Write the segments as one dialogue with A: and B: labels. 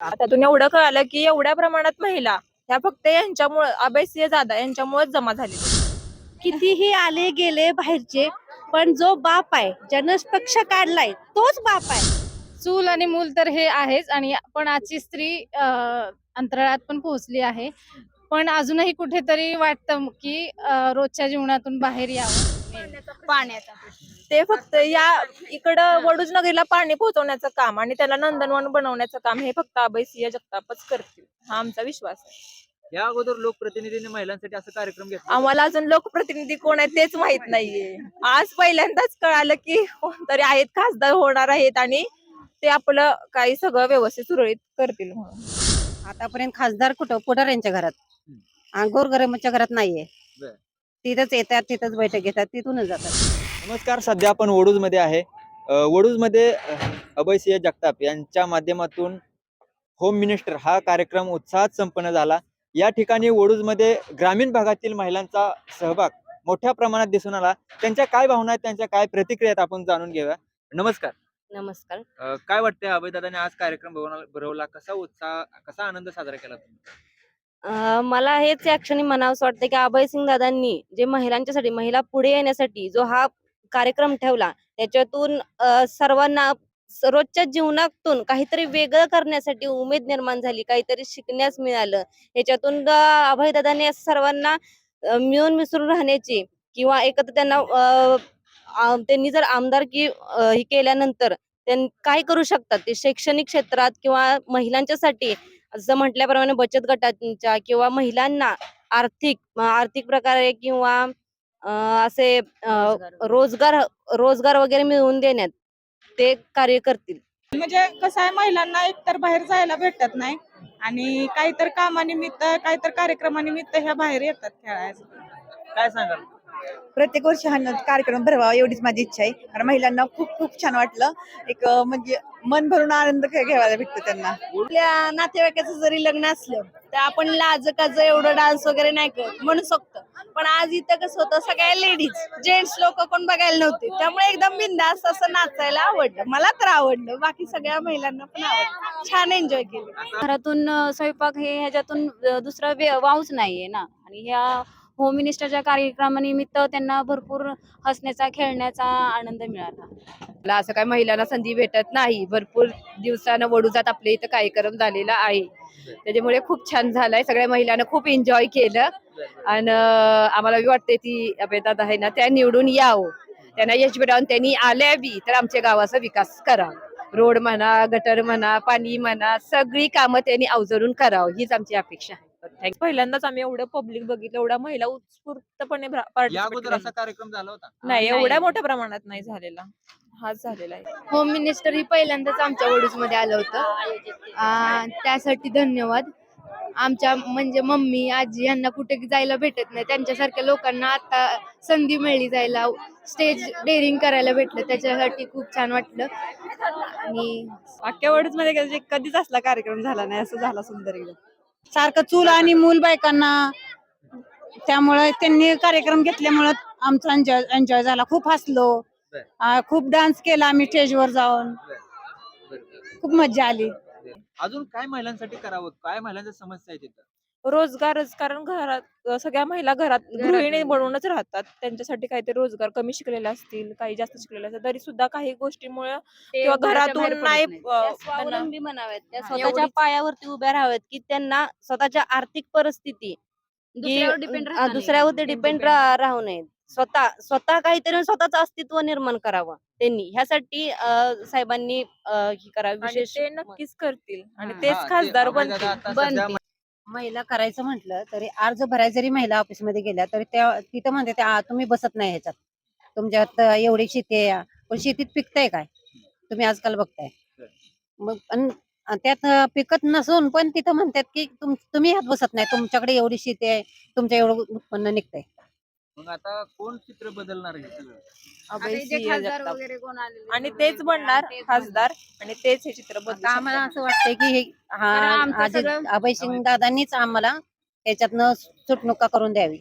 A: त्यातून एवढं कळालं की एवढ्या प्रमाणात महिला ह्या फक्त यांच्यामुळे अभयसिंह जादा यांच्यामुळेच जमा झाली
B: कितीही आले गेले बाहेरचे पण जो बाप आहे ज्यानं पक्ष काढलाय तोच बाप आहे.
C: चूल आणि मूल तर हे आहेच आणि पण आजची स्त्री अं, अंतराळात पण पोहोचली आहे. पण अजूनही कुठेतरी वाटतं की अं, रोजच्या जीवनातून बाहेर यावं.
A: पाण्याचा ते फक्त या इकडं वडूज नगरीला पाणी पोहोचवण्याचं काम आणि त्याला नंदनवन बनवण्याचं काम हे फक्त अभयसिंह जगतापच करतील हा आमचा विश्वास आहे.
D: या अगोदर लोकप्रतिनिधींनी महिलांसाठी असं कार्यक्रम घेतला
A: आम्हाला अजून लोकप्रतिनिधी कोण आहे तेच माहीत नाहीये. आज पहिल्यांदाच कळालं की कोणतरी आहेत खासदार होणार आहेत आणि ते आपलं काही सगळं व्यवस्थित सुरळीत करतील म्हणून.
B: आतापर्यंत खासदार कुठं? पुढार यांच्या घरात? गोरगरिबांच्या घरात नाहीये.
D: बर.
B: तिथंच येतात तिथंच बैठक घेतात तिथूनच जातात.
D: नमस्कार सध्या आपण वडूजमध्ये आहे वडूजमध्ये अभयसिंह जगताप यांच्या माध्यमातून होम मिनिस्टर हा कार्यक्रम उत्साहात संपन्न झाला. या ठिकाणी वडूजमध्ये ग्रामीण भागातील महिलांचा सहभाग मोठ्या प्रमाणात दिसून आला. त्यांच्या काय भावना आहेत त्यांच्या काय प्रतिक्रिया आहेत आपण जाणून घेऊया. नमस्कार.
B: नमस्कार.
D: अ, काय वाटतंय अभयदादाने आज कार्यक्रम भरवला भरवला? कसा उत्साह कसा आनंद साजरा केला तुम्ही?
E: मला हेच या क्षणी म्हणावंसं वाटतं की अभयसिंग दादांनी जे महिलांच्यासाठी महिला पुढे येण्यासाठी जो हा कार्यक्रम ठेवला त्याच्यातून सर्वांना रोजच्या जीवनातून काहीतरी वेगळं करण्यासाठी उमेद निर्माण झाली काहीतरी शिकण्यास मिळालं. याच्यातून अभयदादांनी सर्वांना मिळून मिसळून राहण्याची किंवा एकत्र त्यांना त्यांनी जर आमदारकी ही केल्यानंतर त्यां काय करू शकतात? ते शैक्षणिक क्षेत्रात किंवा महिलांच्यासाठी जसं म्हटल्याप्रमाणे बचत गटांच्या किंवा महिलांना आर्थिक आर्थिक प्रकारे किंवा असे रोजगार रोजगार वगैरे मिळवून देण्यात ते कार्य करतील.
F: म्हणजे कसं आहे महिलांना एकतर बाहेर जायला भेटत नाही आणि काहीतर कामानिमित्त काहीतर कार्यक्रमानिमित्त ह्या बाहेर येतात खेळायला.
D: काय सांगाल?
G: प्रत्येक वर्षी हा कार्यक्रम भरवावा एवढीच माझी इच्छा आहे. कारण महिलांना खूप खूप छान वाटलं. एक म्हणजे मन भरून आनंद घ्यायला भेटतो त्यांना.
B: आपल्या नातेवाईकाचं जरी लग्न असलं तर आपण लाज काज एवढं डान्स वगैरे नाही करत म्हणू शकतो. पण आज इथं कसं होतं सगळ्या लेडीज जेंट्स लोक कोण बघायला नव्हते. त्यामुळे एकदम बिंदास असं नाचायला आवडलं. मला तर आवडलं. बाकी सगळ्या महिलांना पण आवडलं. छान एन्जॉय केलं.
C: घरातून स्वयंपाक हे ह्याच्यातून दुसरा वावच नाहीये ना. आणि ह्या होम मिनिस्टरच्या कार्यक्रमानिमित्त त्यांना भरपूर हसण्याचा खेळण्याचा आनंद मिळाला.
H: मला असं काय महिलांना संधी भेटत नाही. भरपूर दिवसानं वडूजात आपल्या इथं कार्यक्रम झालेला आहे. त्याच्यामुळे खूप छान झालाय. सगळ्या महिलांना खूप एन्जॉय केलं. आणि आम्हाला वाटते ती अभेदात आहे ना त्या निवडून यावं. त्यांना यश मिळावून त्यांनी आल्या बी तर आमच्या गावाचा विकास करावा रोड म्हणा गटर म्हणा पाणी म्हणा सगळी कामं त्यांनी अवजरून करावं. हीच आमची अपेक्षा Thank
A: पहिल्यांदाच आम्ही एवढं पब्लिक बघितलं एवढ्या महिला उत्स्फूर्तपणे भा-
D: या
A: participate
D: अगोदर
A: केल्या.
D: असा कार्यक्रम झाला होता?
A: नाही. एवढ्या मोठ्या प्रमाणात नाही झालेला. हाच झालेला आहे.
C: होम मिनिस्टर ही पहिल्यांदाच आमच्या वडूजमध्ये आलं होतं. आ, त्यासाठी धन्यवाद. आमच्या म्हणजे मम्मी आजी यांना कुठे जायला भेटत नाही त्यांच्यासारख्या लोकांना आता संधी मिळली जायला. स्टेज डेअरिंग करायला भेटलं त्याच्यासाठी खूप छान वाटलं. आणि
G: अख्ख्या वडूच मध्ये कधी- कधीच असला कार्यक्रम झाला नाही असं झाला सुंदर एकदम.
F: सारखं चूल आणि मूल बायकांना त्यामुळे त्यांनी कार्यक्रम घेतल्यामुळं आमचा एन्जॉय एन्जॉय झाला. खूप हसलो. खूप डान्स केला आम्ही स्टेजवर जाऊन. खूप मज्जा आली.
D: अजून काय महिलांसाठी करावं? काय महिलांच्या समस्या आहेत तिथं
A: रोजगारच कारण घरात सगळ्या महिला घरात गृहिणी बनवूनच राहतात. त्यांच्यासाठी काहीतरी रोजगार कमी शिकलेले असतील काही जास्त शिकलेले असतील तरी सुद्धा काही गोष्टीमुळे किंवा घरातून नाही
E: त्या स्वावलंबी म्हणाव्यात. त्या स्वतःच्या पायावरती उभ्या राहाव्यात की त्यांना स्वतःच्या आर्थिक परिस्थिती
C: दुसऱ्यावर.
E: दुसऱ्यावरती डिपेंड राहू नये स्वतः स्वतः काहीतरी स्वतःचं अस्तित्व निर्माण करावं त्यांनी. ह्यासाठी अं, साहेबांनी अं, हे करावं
A: आणि
E: विशेष
A: ते नक्कीच करतील आणि
H: हा,
A: तेच
D: ते
A: खासदार बनतील.
D: आता सध्या
B: बनतील. महिला करायचं म्हटलं तरी अर्ज भरायला जरी महिला ऑफिसमध्ये गेल्या तरी त्या तिथं म्हणते त्या तुम्ही बसत नाही ह्याच्यात. तुमच्यात एवढी शेती आहे. पण शेतीत पिकताय काय? तुम्ही आजकाल बघताय. मग अन- अन त्यात पिकत नसून पण तिथं म्हणतात की तुम तुम्ही ह्यात बसत नाही. तुमच्याकडे एवढी शेती आहे. तुमच्या एवढं उत्पन्न निघतंय.
D: मग आता कोण चित्र बदलणार सगळं?
A: जगताप. आणि तेच बनणार खासदार आणि तेच हे चित्र बदलू
B: आता आम्हाला
A: शकतात.
B: असं वाटतंय की हे हा
C: आमचं
B: अजित
C: सगळं-
B: अभय सिंग दादांनीच आम्हाला त्याच्यातनं सुटणुका करून द्यावी.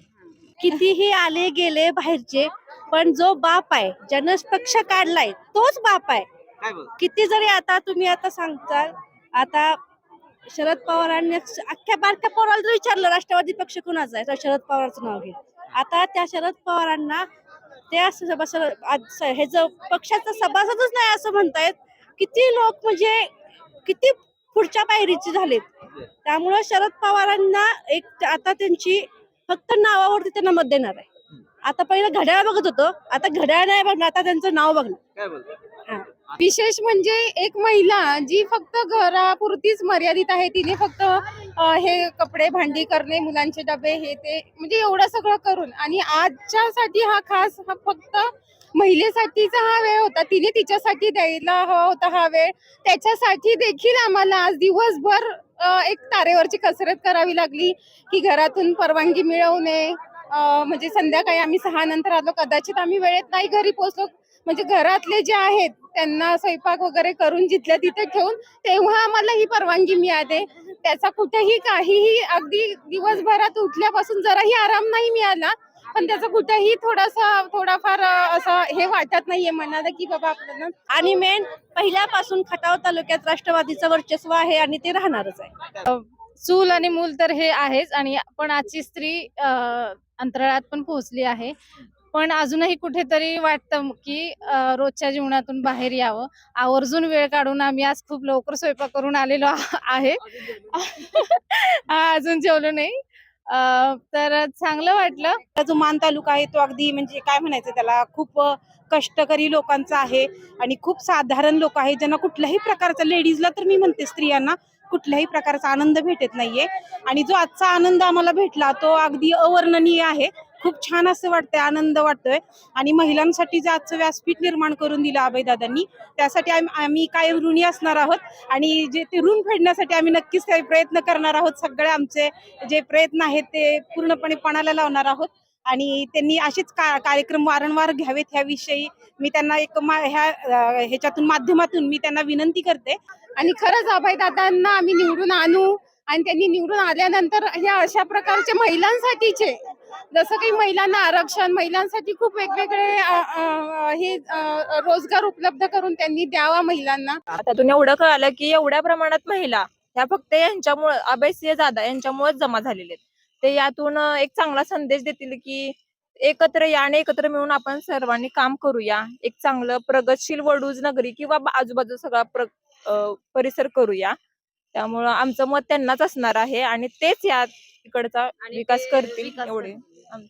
F: कितीही आले गेले बाहेरचे पण जो बाप आहे ज्यानं पक्ष काढलाय तोच बाप आहे.
D: काय बघ
F: किती जरी आता तुम्ही आता सांगताल आता
I: शरद पवारांनी अख्ख्या बारक्या पोराला जर विचारलं राष्ट्रवादी पक्ष कुणाचा आहे? तर शरद पवारचं नाव घेईल आता त्या शरद पवारांना त्या सभासद हे जो पक्षाचा सभासदच नाही असं म्हणतायत किती लोक म्हणजे किती पुढच्या पायरीचे झालेत. त्यामुळं शरद पवारांना एक आता त्यांची फक्त नावावरती त्यांना मत देणार आहे. आता पहिलं घड्याळ बघत होतो आता घड्याळ नाही बघणार आता त्यांचं नाव बघणार.
D: काय
C: विशेष म्हणजे एक महिला जी फक्त घरापुरतीच मर्यादित आहे तिने फक्त हे कपडे भांडी करणे मुलांचे डबे हे ते म्हणजे एवढं सगळं करून. आणि आजच्यासाठी हा खास हा फक्त महिलेसाठीचा हा वेळ होता. तिने तिच्यासाठी द्यायला हवा होता हा वेळ. त्याच्यासाठी देखील आम्हाला आज दिवसभर एक तारेवरची कसरत करावी लागली की घरातून परवानगी मिळवणे म्हणजे संध्याकाळी आम्ही सहा नंतर आलो. कदाचित आम्ही वेळेत नाही घरी पोहोचलो. म्हणजे घरातले जे आहेत त्यांना स्वयंपाक वगैरे करून जिथल्या तिथे ठेवून तेव्हा आम्हाला ही परवानगी मिळाली. त्याचा कुठेही काहीही अगदी दिवसभरात उठल्यापासून जराही आराम नाही मिळाला. पण त्याचा कुठेही थोडासा थोडाफार असं हे वाटत नाहीये मनाला की बाबा आपल्याला
I: आणि मेन पहिल्यापासून खटाव तालुक्यात राष्ट्रवादीचं वर्चस्व आहे आणि ते राहणारच आहे.
C: चूल आणि मूल तर हे आहेच. आणि पण आजची स्त्री अ, अंतराळात पण पोहोचली आहे. पण अजूनही कुठेतरी वाटतं की रोजच्या जीवनातून बाहेर यावं. आवर्जून वेळ काढून आम्ही आज खूप लवकर स्वयंपाक करून आलेलो आहे. हा, अजून जेवलो नाही. तर चांगलं वाटलं.
F: जो मान तालुका आहे तो अगदी म्हणजे काय म्हणायचं त्याला खूप कष्टकरी लोकांचा आहे. आणि खूप साधारण लोक आहे ज्यांना कुठल्याही प्रकारचा लेडीजला तर मी म्हणते स्त्रियांना कुठल्याही प्रकारचा आनंद भेटत नाहीये. आणि जो आजचा आनंद आम्हाला भेटला तो अगदी अवर्णनीय आहे. खूप छान असं वाटतंय आनंद वाटतोय. आणि महिलांसाठी जे आजचं व्यासपीठ निर्माण करून दिलं अभयदादांनी त्यासाठी आम्ही कायम ऋणी असणार आहोत? आणि जे ते ऋण फेडण्यासाठी आम्ही नक्कीच काही प्रयत्न करणार आहोत. सगळे आमचे जे प्रयत्न आहेत ते पूर्णपणे पणाला लावणार आहोत. आणि त्यांनी असेच का कार्यक्रम वारंवार घ्यावेत ह्याविषयी मी त्यांना एक मा- ह्या ह्याच्यातून माध्यमातून मी त्यांना विनंती करते.
C: आणि खरंच अभयदादांना आम्ही निवडून आणू आणि त्यांनी निवडून आल्यानंतर ह्या अशा प्रकारचे महिलांसाठीचे जसं काही महिलांना आरक्षण महिलांसाठी खूप वेगवेगळे हे रोजगार उपलब्ध करून त्यांनी द्यावा महिलांना.
A: त्यातून एवढं कळालं की एवढ्या प्रमाणात महिला ह्या फक्त यांच्यामुळे अभयसिंह जादा यांच्यामुळेच जमा झालेले आहेत. ते यातून एक चांगला संदेश देतील की एकत्र या आणि एकत्र मिळून आपण सर्वांनी काम करूया. एक चांगलं प्रगतशील वडूज नगरी किंवा आजूबाजू सगळा प्र परिसर करूया. त्यामुळं आमचं मत त्यांनाच असणार आहे आणि तेच या तिकडचा विकास करतील एवढे.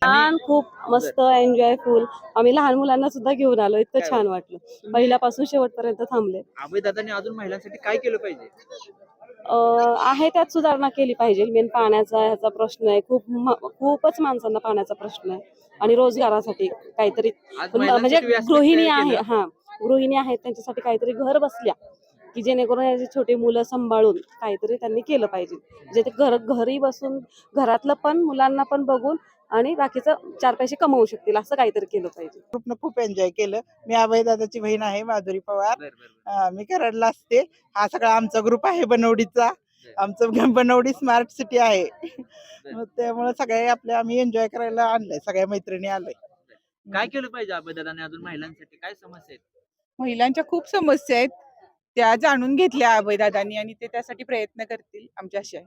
I: छान खूप मस्त एन्जॉयफुल आम्ही लहान मुलांना सुद्धा घेऊन आलो. इतकं छान वाटलं. पहिल्यापासून शेवटपर्यंत थांबले.
D: अजून महिलांसाठी काय केलं पाहिजे?
I: आहे त्यात सुधारणा केली पाहिजे. मेन पाण्याचा ह्याचा प्रश्न आहे. खूप खूपच माणसांना पाण्याचा प्रश्न आहे. आणि रोजगारासाठी काहीतरी म्हणजे गृहिणी आहे. हा. गृहिणी आहेत त्यांच्यासाठी काहीतरी घर बसल्या की जेणेकरून याची छोटी मुलं सांभाळून काहीतरी त्यांनी केलं पाहिजे. जे ते घर घरी बसून घरातलं पण मुलांना पण बघून आणि बाकीचं चार पैसे कमवू शकतील असं काहीतरी केलं पाहिजे.
J: ग्रुपनं खूप एन्जॉय केलं. मी अभयदादाची बहीण आहे माधुरी पवार. अं, मी कराडला असते. हा सगळा आमचा ग्रुप आहे बनवडीचा. आमचं बनवडी स्मार्ट सिटी आहे. मग त्यामुळे सगळे आपले आम्ही एन्जॉय करायला आणलंय. सगळ्या मैत्रिणी आलोय.
D: काय केलं पाहिजे अभयदादांनी अजून महिलांसाठी? काय समस्या आहेत?
F: महिलांच्या खूप समस्या आहेत. त्या जाणून घेतल्या अभयदादांनी आणि ते त्यासाठी प्रयत्न करतील आमच्या अशा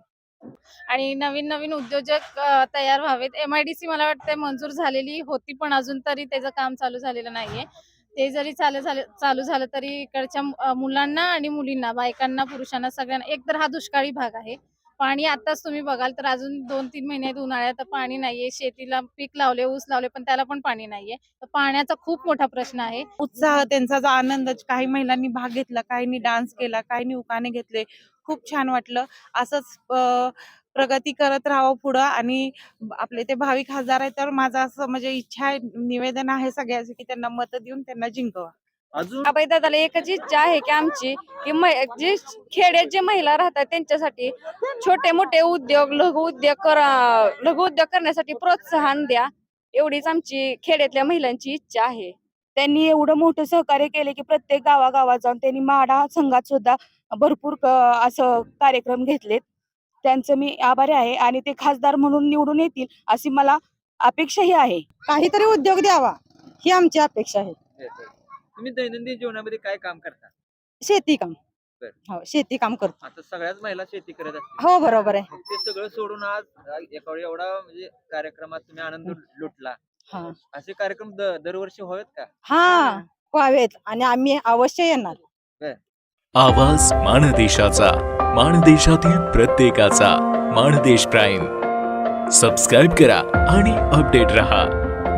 C: आणि नवीन नवीन उद्योजक तयार व्हावेत. एम आय डी सी मला वाटतं मंजूर झालेली होती पण अजून तरी त्याचं काम चालू झालेलं नाहीये. ते जरी चालू झालं चालू झालं तरी इकडच्या मुलांना आणि मुलींना बायकांना पुरुषांना सगळ्यांना एकतर हा दुष्काळी भाग आहे. पाणी आताच तुम्ही बघाल तर अजून दोन तीन महिन्यात उन्हाळ्यात पाणी नाहीये. शेतीला पीक लावले ऊस लावले पण त्याला पण पाणी नाहीये. तर पाण्याचा खूप मोठा प्रश्न आहे.
F: उत्साह त्यांचा जो आनंद काही महिलांनी भाग घेतला काहींनी डान्स केला काहींनी उकाने घेतले खूप छान वाटलं. असंच प्रगती करत राहावं पुढं आणि आपले ते भावी खासदार आहेत तर माझं असं म्हणजे इच्छा आहे निवेदन आहे सगळ्याचे की त्यांना मत देऊन त्यांना जिंकवा.
D: अजून?
I: अभयदादाला एकच इच्छा आहे की आमची की मै- जे खेड्यात जे महिला राहतात त्यांच्यासाठी छोटे मोठे उद्योग लघु उद्योग करा लघु उद्योग करण्यासाठी प्रोत्साहन द्या. एवढीच आमची खेड्यातल्या महिलांची इच्छा आहे.
K: त्यांनी एवढं मोठं सहकार्य केले की प्रत्येक गावागावात जाऊन त्यांनी माडा संघात सुद्धा भरपूर क- असं कार्यक्रम घेतलेत. त्यांचं मी आभारी आहे आणि ते खासदार म्हणून निवडून येतील अशी मला अपेक्षाही आहे.
B: काहीतरी उद्योग द्यावा ही आमची अपेक्षा आहे.
D: तुम्ही दैनंदिन जीवनामध्ये काय काम करता?
B: शेती काम.
F: हो शेती काम करतो.
D: आता सगळ्याच महिला शेती करत असतील.
F: हो बरोबर आहे.
D: मग ते सगळं सोडून आज एका वेळी एवढा म्हणजे कार्यक्रमात तुम्ही आनंद लुटला.
F: हा.
D: असे कार्यक्रम द- दरवर्षी होत का?
F: हा व्हावेत आणि आम्ही अवश्य येणार.
L: आवाज माणदेशाचा माणदेशातील प्रत्येकाचा माणदेश प्राईम. सबस्क्राईब करा आणि अपडेट रहा.